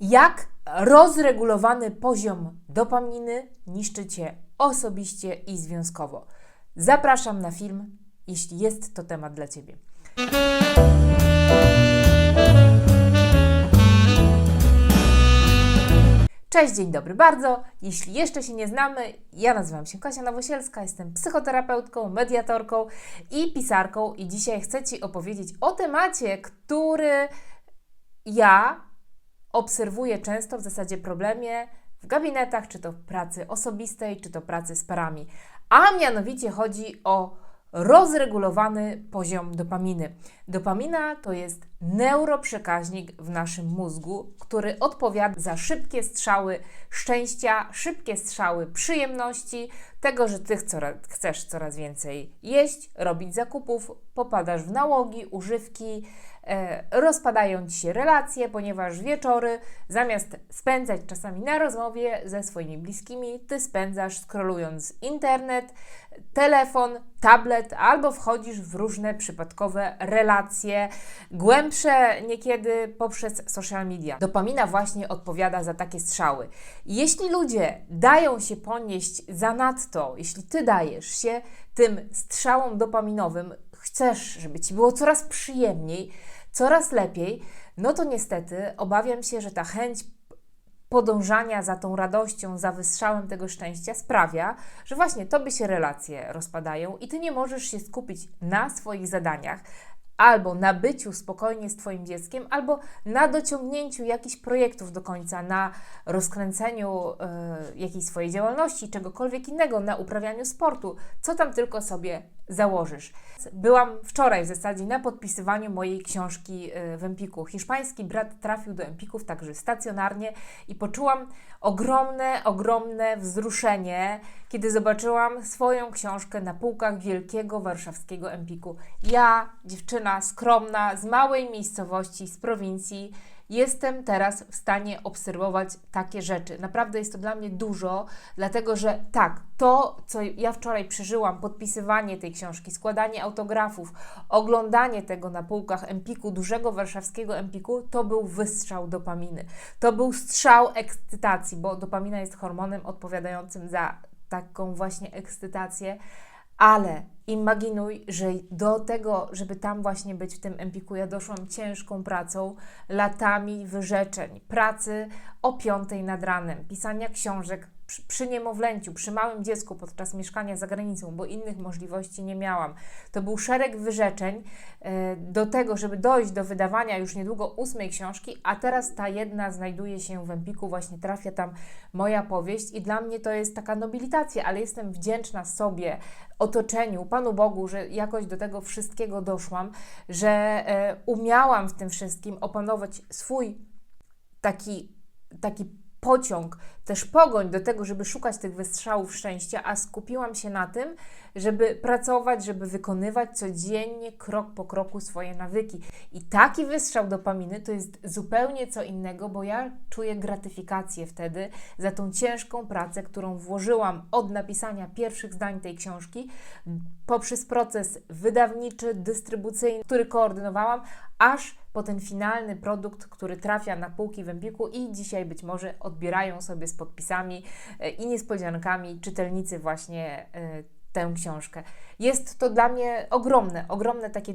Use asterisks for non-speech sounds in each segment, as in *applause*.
jak rozregulowany poziom dopaminy niszczy Cię osobiście i związkowo. Zapraszam na film, jeśli jest to temat dla Ciebie. Cześć, dzień dobry bardzo. Jeśli jeszcze się nie znamy, ja nazywam się Kasia Nowosielska, jestem psychoterapeutką, mediatorką i pisarką i dzisiaj chcę Ci opowiedzieć o temacie, który ja obserwuję często w zasadzie problemie w gabinetach, czy to w pracy osobistej, czy to pracy z parami. A mianowicie chodzi o rozregulowany poziom dopaminy. Dopamina to jest neuroprzekaźnik w naszym mózgu, który odpowiada za szybkie strzały szczęścia, szybkie strzały przyjemności, tego, że ty chcesz coraz więcej jeść, robić zakupów, popadasz w nałogi, używki, e, rozpadają ci się relacje, ponieważ wieczory zamiast spędzać czasami na rozmowie ze swoimi bliskimi, ty spędzasz scrollując internet, telefon, tablet albo wchodzisz w różne przypadkowe relacje, głębsze niekiedy poprzez social media. Dopamina właśnie odpowiada za takie strzały. Jeśli ludzie dają się ponieść zanadto, jeśli ty dajesz się tym strzałom dopaminowym, chcesz, żeby ci było coraz przyjemniej, coraz lepiej, no to niestety obawiam się, że ta chęć podążania za tą radością, za wystrzałem tego szczęścia sprawia, że właśnie tobie się relacje rozpadają i ty nie możesz się skupić na swoich zadaniach, albo na byciu spokojnie z Twoim dzieckiem, albo na dociągnięciu jakichś projektów do końca, na rozkręceniu y, jakiejś swojej działalności, czegokolwiek innego, na uprawianiu sportu, co tam tylko sobie założysz. Byłam wczoraj w zasadzie na podpisywaniu mojej książki e, w Empiku. Hiszpański brat trafił do Empików także stacjonarnie i poczułam ogromne, ogromne wzruszenie, kiedy zobaczyłam swoją książkę na półkach wielkiego warszawskiego Empiku. Ja, dziewczyna skromna, z małej miejscowości, z prowincji, jestem teraz w stanie obserwować takie rzeczy. Naprawdę jest to dla mnie dużo, dlatego że tak, to, co ja wczoraj przeżyłam, podpisywanie tej książki, składanie autografów, oglądanie tego na półkach Empiku, dużego warszawskiego Empiku, to był wystrzał dopaminy. To był strzał ekscytacji, bo dopamina jest hormonem odpowiadającym za taką właśnie ekscytację ale imaginuj, że do tego, żeby tam właśnie być w tym Empiku, ja doszłam ciężką pracą, latami wyrzeczeń, pracy o piątej nad ranem, pisania książek, przy, przy niemowlęciu, przy małym dziecku podczas mieszkania za granicą, bo innych możliwości nie miałam. To był szereg wyrzeczeń e, do tego, żeby dojść do wydawania już niedługo ósmej książki, a teraz ta jedna znajduje się w Empiku, właśnie trafia tam moja powieść i dla mnie to jest taka nobilitacja, ale jestem wdzięczna sobie, otoczeniu, Panu Bogu, że jakoś do tego wszystkiego doszłam, że e, umiałam w tym wszystkim opanować swój taki, taki pociąg, też pogoń do tego, żeby szukać tych wystrzałów szczęścia, a skupiłam się na tym, żeby pracować, żeby wykonywać codziennie, krok po kroku swoje nawyki. I taki wystrzał dopaminy to jest zupełnie co innego, bo ja czuję gratyfikację wtedy za tą ciężką pracę, którą włożyłam od napisania pierwszych zdań tej książki, poprzez proces wydawniczy, dystrybucyjny, który koordynowałam, aż po ten finalny produkt, który trafia na półki w Empiku i dzisiaj być może odbierają sobie z podpisami e, i niespodziankami czytelnicy właśnie e, tę książkę. Jest to dla mnie ogromne, ogromne takie,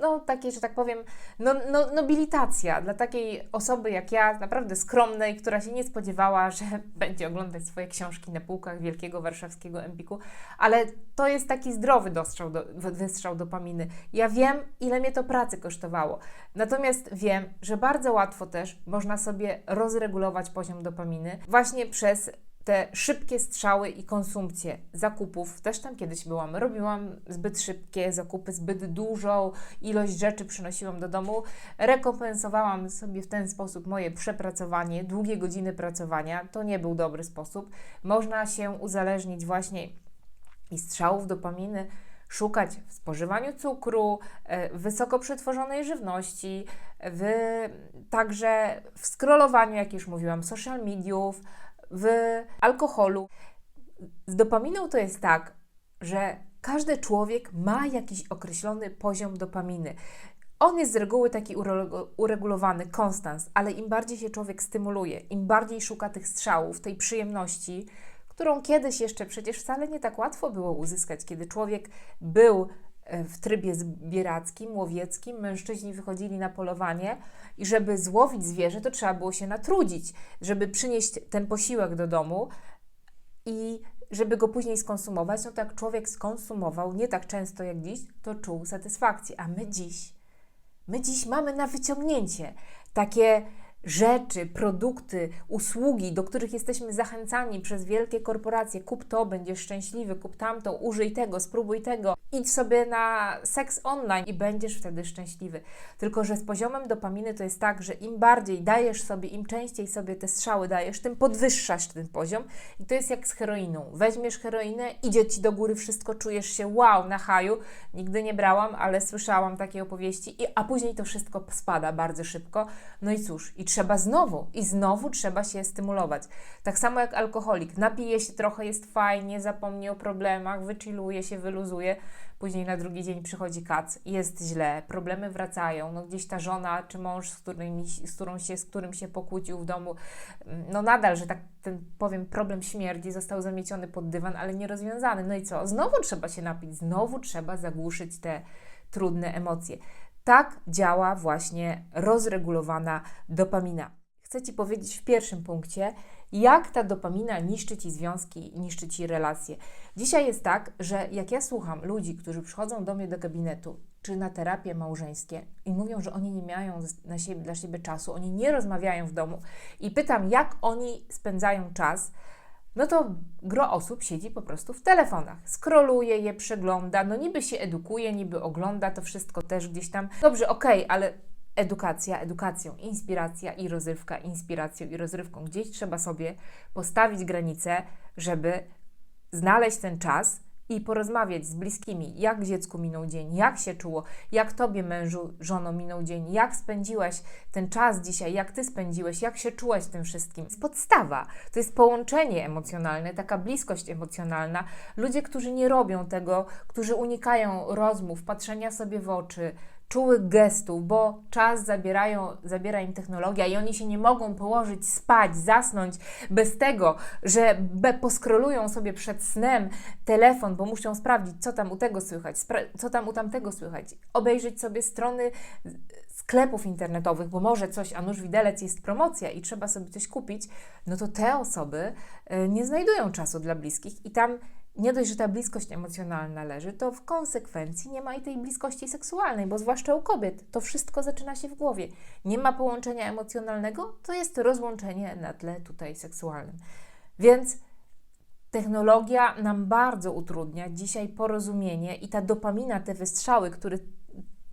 no takie, że tak powiem, no, no, nobilitacja dla takiej osoby jak ja, naprawdę skromnej, która się nie spodziewała, *laughs* że będzie oglądać swoje książki na półkach wielkiego warszawskiego Empiku, ale to jest taki zdrowy dostrzał do, wystrzał dopaminy. Ja wiem, ile mnie to pracy kosztowało, natomiast wiem, że bardzo łatwo też można sobie rozregulować poziom dopaminy właśnie przez te szybkie strzały i konsumpcję zakupów, też tam kiedyś byłam, robiłam zbyt szybkie zakupy, zbyt dużą ilość rzeczy przynosiłam do domu, rekompensowałam sobie w ten sposób moje przepracowanie, długie godziny pracowania, to nie był dobry sposób. Można się uzależnić właśnie i strzałów dopaminy, szukać w spożywaniu cukru, e, wysoko przetworzonej żywności, w, także w scrollowaniu, jak już mówiłam, social mediów, w alkoholu. Z dopaminą to jest tak, że każdy człowiek ma jakiś określony poziom dopaminy. On jest z reguły taki ure- uregulowany, konstans, ale im bardziej się człowiek stymuluje, im bardziej szuka tych strzałów, tej przyjemności, którą kiedyś jeszcze przecież wcale nie tak łatwo było uzyskać, kiedy człowiek był w trybie zbierackim, łowieckim, mężczyźni wychodzili na polowanie i żeby złowić zwierzę, to trzeba było się natrudzić, żeby przynieść ten posiłek do domu i żeby go później skonsumować, no to jak człowiek skonsumował nie tak często jak dziś, to czuł satysfakcję. A my dziś, my dziś mamy na wyciągnięcie takie rzeczy, produkty, usługi, do których jesteśmy zachęcani przez wielkie korporacje. Kup to, będziesz szczęśliwy, kup tamto, użyj tego, spróbuj tego. Idź sobie na seks online i będziesz wtedy szczęśliwy. Tylko, że z poziomem dopaminy to jest tak, że im bardziej dajesz sobie, im częściej sobie te strzały dajesz, tym podwyższasz ten poziom. I to jest jak z heroiną. Weźmiesz heroinę, idzie ci do góry wszystko, czujesz się wow, na haju. Nigdy nie brałam, ale słyszałam takie opowieści, i, a później to wszystko spada bardzo szybko. No i cóż, i trzeba znowu, i znowu trzeba się stymulować. Tak samo jak alkoholik. Napije się trochę, jest fajnie, zapomni o problemach, wychilluje się, wyluzuje. Później na drugi dzień przychodzi kac, jest źle, problemy wracają. No gdzieś ta żona czy mąż, z, którymi, z, się, z którym się pokłócił w domu, no nadal, że tak ten powiem, problem śmierci został zamieciony pod dywan, ale nie rozwiązany. No i co? Znowu trzeba się napić, znowu trzeba zagłuszyć te trudne emocje. Tak działa właśnie rozregulowana dopamina. Chcę Ci powiedzieć w pierwszym punkcie, jak ta dopamina niszczy Ci związki, niszczy Ci relacje. Dzisiaj jest tak, że jak ja słucham ludzi, którzy przychodzą do mnie do gabinetu, czy na terapie małżeńskie i mówią, że oni nie mają na siebie, dla siebie czasu, oni nie rozmawiają w domu i pytam, jak oni spędzają czas, no to gro osób siedzi po prostu w telefonach, skroluje je, przegląda, no niby się edukuje, niby ogląda to wszystko też gdzieś tam. Dobrze, okej, okay, ale edukacja, edukacją, inspiracja i rozrywka, inspiracją i rozrywką. Gdzieś trzeba sobie postawić granice, żeby znaleźć ten czas i porozmawiać z bliskimi, jak dziecku minął dzień, jak się czuło, jak tobie mężu, żono minął dzień, jak spędziłaś ten czas dzisiaj, jak ty spędziłeś, jak się czułaś tym wszystkim. To jest podstawa, to jest połączenie emocjonalne, taka bliskość emocjonalna. Ludzie, którzy nie robią tego, którzy unikają rozmów, patrzenia sobie w oczy, czułych gestów, bo czas zabierają, zabiera im technologia i oni się nie mogą położyć, spać, zasnąć bez tego, że poskrolują sobie przed snem telefon, bo muszą sprawdzić, co tam u tego słychać, co tam u tamtego słychać, obejrzeć sobie strony sklepów internetowych, bo może coś, a nuż widelec jest promocja i trzeba sobie coś kupić, no to te osoby y, nie znajdują czasu dla bliskich i tam nie dość, że ta bliskość emocjonalna leży, to w konsekwencji nie ma i tej bliskości seksualnej, bo zwłaszcza u kobiet to wszystko zaczyna się w głowie. Nie ma połączenia emocjonalnego, to jest rozłączenie na tle tutaj seksualnym. Więc technologia nam bardzo utrudnia dzisiaj porozumienie i ta dopamina, te wystrzały, które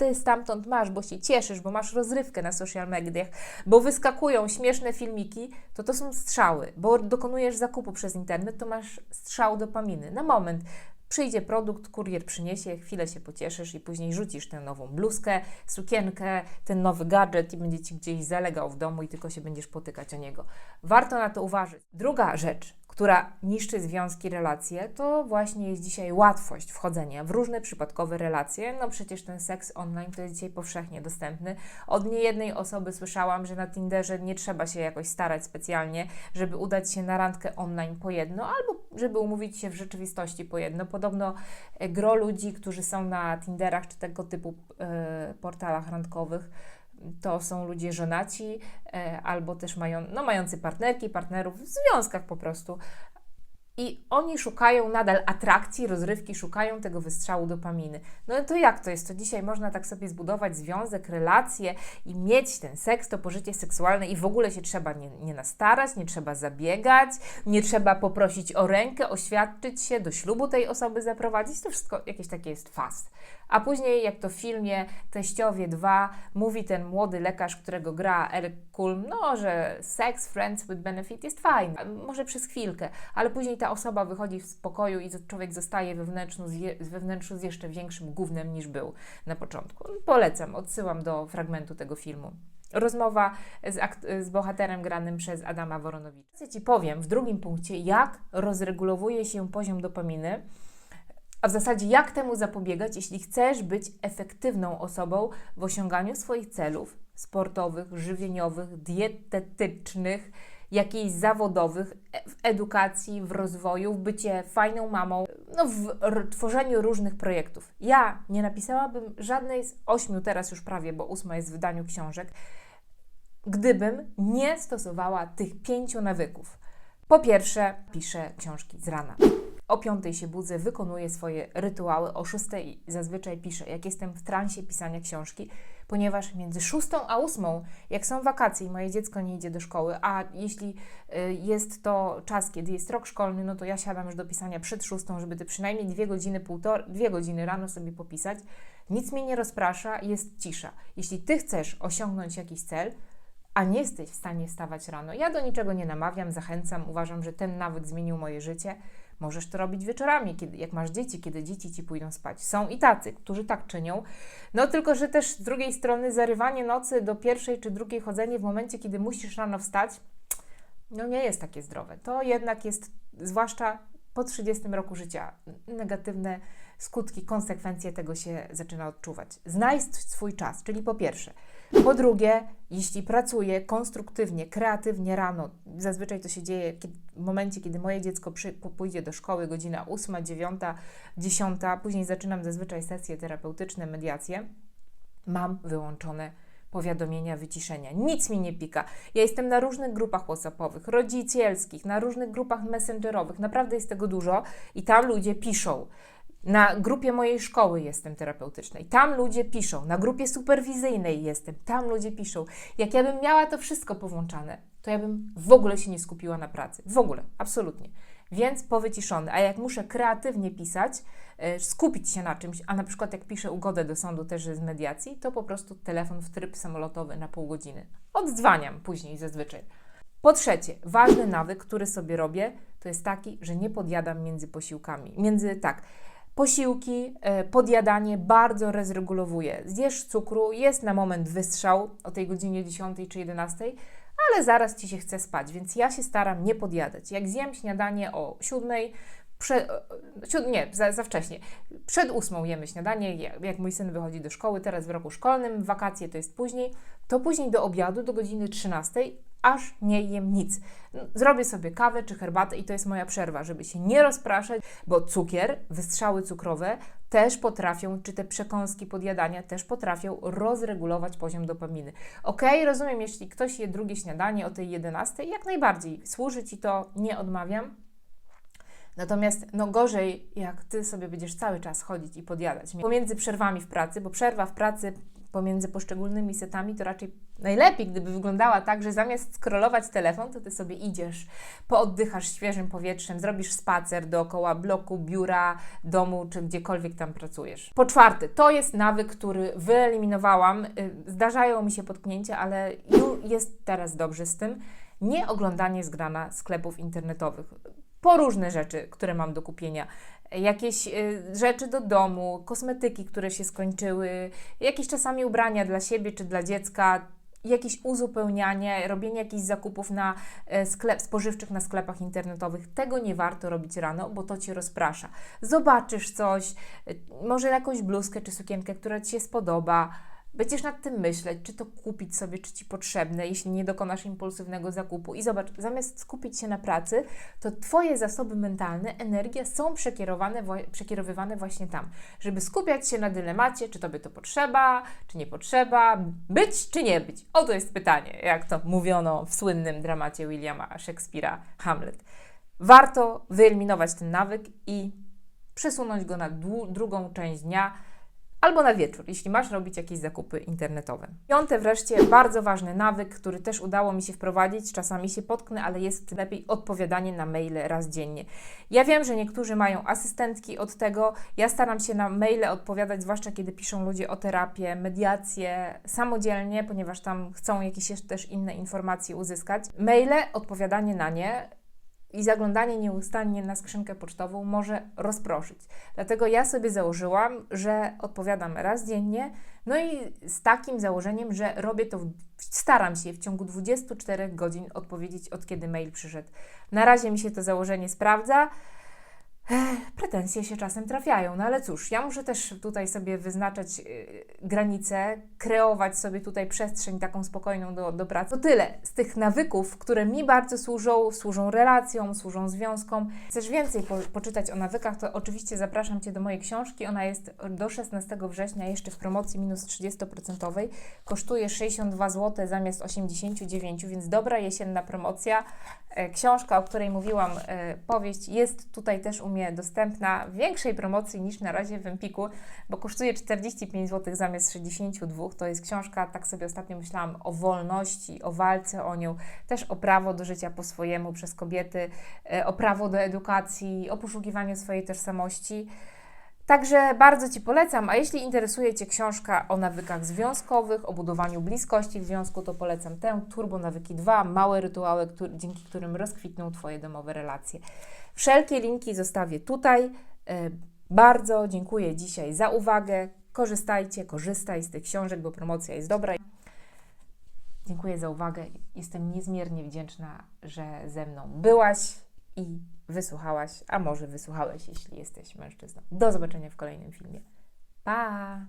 ty stamtąd masz, bo się cieszysz, bo masz rozrywkę na social mediach, bo wyskakują śmieszne filmiki, to to są strzały, bo dokonujesz zakupu przez internet, to masz strzał dopaminy. Na moment przyjdzie produkt, kurier przyniesie, chwilę się pocieszysz i później rzucisz tę nową bluzkę, sukienkę, ten nowy gadżet i będzie ci gdzieś zalegał w domu i tylko się będziesz potykać o niego. Warto na to uważać. Druga rzecz, która niszczy związki, relacje, to właśnie jest dzisiaj łatwość wchodzenia w różne przypadkowe relacje. No przecież ten seks online to jest dzisiaj powszechnie dostępny. Od niejednej osoby słyszałam, że na Tinderze nie trzeba się jakoś starać specjalnie, żeby udać się na randkę online po jedno, albo żeby umówić się w rzeczywistości po jedno. Podobno e, gro ludzi, którzy są na Tinderach czy tego typu e, portalach randkowych, to są ludzie żonaci e, albo też mają, no, mający partnerki, partnerów w związkach po prostu. I oni szukają nadal atrakcji, rozrywki, szukają tego wystrzału dopaminy. No to jak to jest? To dzisiaj można tak sobie zbudować związek, relacje i mieć ten seks, to pożycie seksualne i w ogóle się trzeba nie, nie nastarać, nie trzeba zabiegać, nie trzeba poprosić o rękę, oświadczyć się, do ślubu tej osoby zaprowadzić. To wszystko jakieś takie jest fast. A później, jak to w filmie Teściowie 2, mówi ten młody lekarz, którego gra Eric Kulm, no, że sex, friends with benefit jest fajny, może przez chwilkę, ale później ta osoba wychodzi z pokoju i człowiek zostaje wewnętrznu z, z jeszcze większym gównem niż był na początku. Polecam, odsyłam do fragmentu tego filmu. Rozmowa z, z, bohaterem granym przez Adama Woronowicza. Ja Ci powiem w drugim punkcie, jak rozregulowuje się poziom dopaminy A w zasadzie jak temu zapobiegać, jeśli chcesz być efektywną osobą w osiąganiu swoich celów sportowych, żywieniowych, dietetycznych, jakichś zawodowych, e- w edukacji, w rozwoju, w bycie fajną mamą, no w tworzeniu różnych projektów. Ja nie napisałabym żadnej z ośmiu, teraz już prawie, bo ósma jest w wydaniu książek, gdybym nie stosowała tych pięciu nawyków. Po pierwsze, piszę książki z rana. O piątej się budzę, wykonuję swoje rytuały, o szóstej zazwyczaj piszę, jak jestem w transie pisania książki, ponieważ między szóstą a ósmą, jak są wakacje i moje dziecko nie idzie do szkoły, a jeśli y, jest to czas, kiedy jest rok szkolny, no to ja siadam już do pisania przed szóstą, żeby te przynajmniej dwie godziny, półtora, dwie godziny rano sobie popisać. Nic mnie nie rozprasza, jest cisza. Jeśli Ty chcesz osiągnąć jakiś cel, a nie jesteś w stanie wstawać rano, ja do niczego nie namawiam, zachęcam, uważam, że ten nawyk zmienił moje życie. Możesz to robić wieczorami, kiedy, jak masz dzieci, kiedy dzieci ci pójdą spać. Są i tacy, którzy tak czynią. No tylko, że też z drugiej strony zarywanie nocy do pierwszej czy drugiej chodzenie w momencie, kiedy musisz rano wstać, no nie jest takie zdrowe. To jednak jest, zwłaszcza po 30 roku życia, negatywne skutki, konsekwencje tego się zaczyna odczuwać. Znajdź swój czas, czyli po pierwsze. Po drugie, jeśli pracuję konstruktywnie, kreatywnie rano, zazwyczaj to się dzieje kiedy, w momencie, kiedy moje dziecko przy, pójdzie do szkoły, godzina 8, 9, 10, później zaczynam zazwyczaj sesje terapeutyczne, mediacje, mam wyłączone powiadomienia, wyciszenia. Nic mi nie pika. Ja jestem na różnych grupach WhatsAppowych, rodzicielskich, na różnych grupach messengerowych. Naprawdę jest tego dużo i tam ludzie piszą. Na grupie mojej szkoły jestem terapeutycznej. Tam ludzie piszą. Na grupie superwizyjnej jestem. Tam ludzie piszą. Jak ja bym miała to wszystko powłączane, to ja bym w ogóle się nie skupiła na pracy. W ogóle, absolutnie. Więc powyciszony. A jak muszę kreatywnie pisać, e, skupić się na czymś, a na przykład jak piszę ugodę do sądu też z mediacji, to po prostu telefon w tryb samolotowy na pół godziny. Oddzwaniam później zazwyczaj. Po trzecie, ważny nawyk, który sobie robię, to jest taki, że nie podjadam między posiłkami. Między tak, posiłki, e, podjadanie bardzo rezregulowuje. Zjesz cukru, jest na moment wystrzał o tej godzinie 10 czy 11, ale zaraz ci się chce spać, więc ja się staram nie podjadać. Jak zjem śniadanie o 7, prze, siód, nie, za, za wcześnie. Przed ósmą jemy śniadanie, jak mój syn wychodzi do szkoły, teraz w roku szkolnym, wakacje to jest później, to później do obiadu, do godziny 13, aż nie jem nic. Zrobię sobie kawę czy herbatę i to jest moja przerwa, żeby się nie rozpraszać, bo cukier, wystrzały cukrowe też potrafią, czy te przekąski podjadania też potrafią rozregulować poziom dopaminy. Ok, rozumiem, jeśli ktoś je drugie śniadanie o tej 11, jak najbardziej, służy Ci to, nie odmawiam, Natomiast no gorzej, jak ty sobie będziesz cały czas chodzić i podjadać pomiędzy przerwami w pracy, bo przerwa w pracy pomiędzy poszczególnymi setami to raczej najlepiej, gdyby wyglądała tak, że zamiast scrollować telefon, to ty sobie idziesz, pooddychasz świeżym powietrzem, zrobisz spacer dookoła bloku, biura, domu czy gdziekolwiek tam pracujesz. Po czwarte, to jest nawyk, który wyeliminowałam. Y, zdarzają mi się potknięcia, ale już jest teraz dobrze z tym. Nie oglądanie z grana sklepów internetowych po różne rzeczy, które mam do kupienia. Jakieś y, rzeczy do domu, kosmetyki, które się skończyły, jakieś czasami ubrania dla siebie czy dla dziecka, jakieś uzupełnianie, robienie jakichś zakupów na e, sklep spożywczych na sklepach internetowych. Tego nie warto robić rano, bo to Cię rozprasza. Zobaczysz coś, y, może jakąś bluzkę czy sukienkę, która Ci się spodoba, Będziesz nad tym myśleć, czy to kupić sobie, czy ci potrzebne, jeśli nie dokonasz impulsywnego zakupu. I zobacz, zamiast skupić się na pracy, to Twoje zasoby mentalne, energia są przekierowane, przekierowywane właśnie tam, żeby skupiać się na dylemacie, czy Tobie to potrzeba, czy nie potrzeba, być czy nie być. Oto jest pytanie, jak to mówiono w słynnym dramacie Williama Shakespeare'a Hamlet. Warto wyeliminować ten nawyk i przesunąć go na drugą część dnia albo na wieczór, jeśli masz robić jakieś zakupy internetowe. Piąte wreszcie, bardzo ważny nawyk, który też udało mi się wprowadzić, czasami się potknę, ale jest lepiej odpowiadanie na maile raz dziennie. Ja wiem, że niektórzy mają asystentki od tego, ja staram się na maile odpowiadać, zwłaszcza kiedy piszą ludzie o terapię, mediację, samodzielnie, ponieważ tam chcą jakieś też inne informacje uzyskać. Maile, odpowiadanie na nie i zaglądanie nieustannie na skrzynkę pocztową może rozproszyć. Dlatego ja sobie założyłam, że odpowiadam raz dziennie, no i z takim założeniem, że robię to, staram się w ciągu 24 godzin odpowiedzieć, od kiedy mail przyszedł. Na razie mi się to założenie sprawdza. Pretensje się czasem trafiają, no ale cóż, ja muszę też tutaj sobie wyznaczać yy, granice, kreować sobie tutaj przestrzeń taką spokojną do, do pracy. To tyle z tych nawyków, które mi bardzo służą, służą relacjom, służą związkom. Chcesz więcej po, poczytać o nawykach, to oczywiście zapraszam Cię do mojej książki. Ona jest do 16 września jeszcze w promocji minus 30%. Kosztuje 62 zł zamiast 89, więc dobra jesienna promocja. E, Książka, o której mówiłam, e, powieść, jest tutaj też u mnie dostępna w większej promocji niż na razie w Empiku, bo kosztuje 45 zł zamiast 62. To jest książka, tak sobie ostatnio myślałam, o wolności, o walce o nią, też o prawo do życia po swojemu przez kobiety, e, o prawo do edukacji, o poszukiwaniu swojej tożsamości. Także bardzo Ci polecam, a jeśli interesuje Cię książka o nawykach związkowych, o budowaniu bliskości w związku, to polecam tę Turbo Nawyki 2, małe rytuały, któr- dzięki którym rozkwitną Twoje domowe relacje. Wszelkie linki zostawię tutaj. E, Bardzo dziękuję dzisiaj za uwagę. Korzystajcie, korzystaj z tych książek, bo promocja jest dobra. Dziękuję za uwagę. Jestem niezmiernie wdzięczna, że ze mną byłaś i wysłuchałaś, a może wysłuchałeś, jeśli jesteś mężczyzną. Do zobaczenia w kolejnym filmie. Pa!